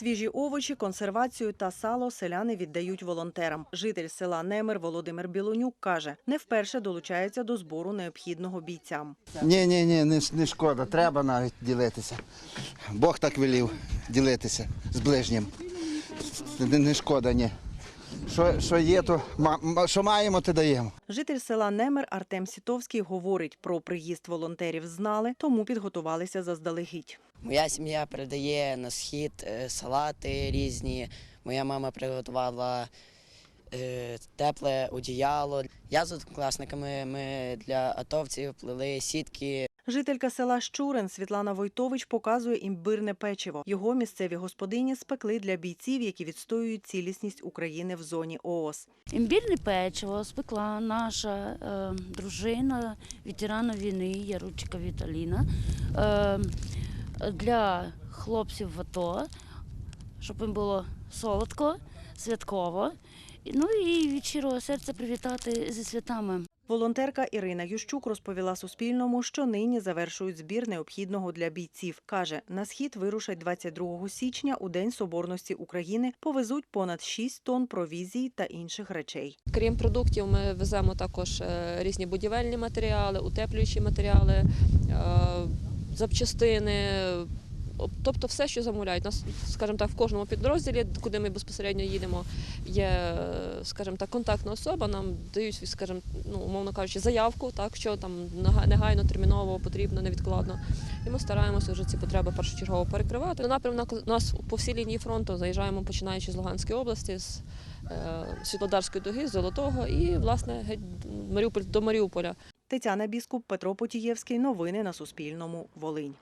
Свіжі овочі, консервацію та сало селяни віддають волонтерам. Житель села Немир Володимир Білонюк каже, не вперше долучається до збору необхідного бійцям. Ні, ні, ні, не, шкода. Треба навіть ділитися. Бог так велів ділитися з ближнім. Не шкода, ні. Що, що є, то що маємо, то даємо. Житель села Немир Артем Сітовський говорить, про приїзд волонтерів знали, тому підготувалися заздалегідь. Моя сім'я передає на схід е, салати різні. Моя мама приготувала е, тепле одіяло. Я з однокласниками ми для атовців плели сітки. Жителька села Щурин Світлана Войтович показує імбирне печиво. Його місцеві господині спекли для бійців, які відстоюють цілісність України в зоні ООС. Імбірне печиво спекла наша е, дружина, ветерана війни Яручка Віталіна е, для хлопців в АТО, щоб їм було солодко, святково. Ну і від щирого серця привітати зі святами. Волонтерка Ірина Ющук розповіла Суспільному, що нині завершують збір необхідного для бійців. Каже, на схід вирушать 22 січня у День Соборності України, повезуть понад 6 тонн провізії та інших речей. Крім продуктів, ми веземо також е, різні будівельні матеріали, утеплюючі матеріали, е, запчастини. Об- Тобто все, що замовляють. Нас, скажімо так, в кожному підрозділі, куди ми безпосередньо їдемо, є, скажімо так, контактна особа. Нам дають, скажімо, ну, умовно кажучи, заявку, так, що там нега- негайно, терміново потрібно, невідкладно. І ми стараємося вже ці потреби першочергово перекривати. Напрямок у нас по всій лінії фронту заїжджаємо, починаючи з Луганської області, з е, Світлодарської дуги, з Золотого і, власне, геть Маріуполь до Маріуполя. Тетяна Біскуп, Петро Потієвський. Новини на Суспільному. Волинь.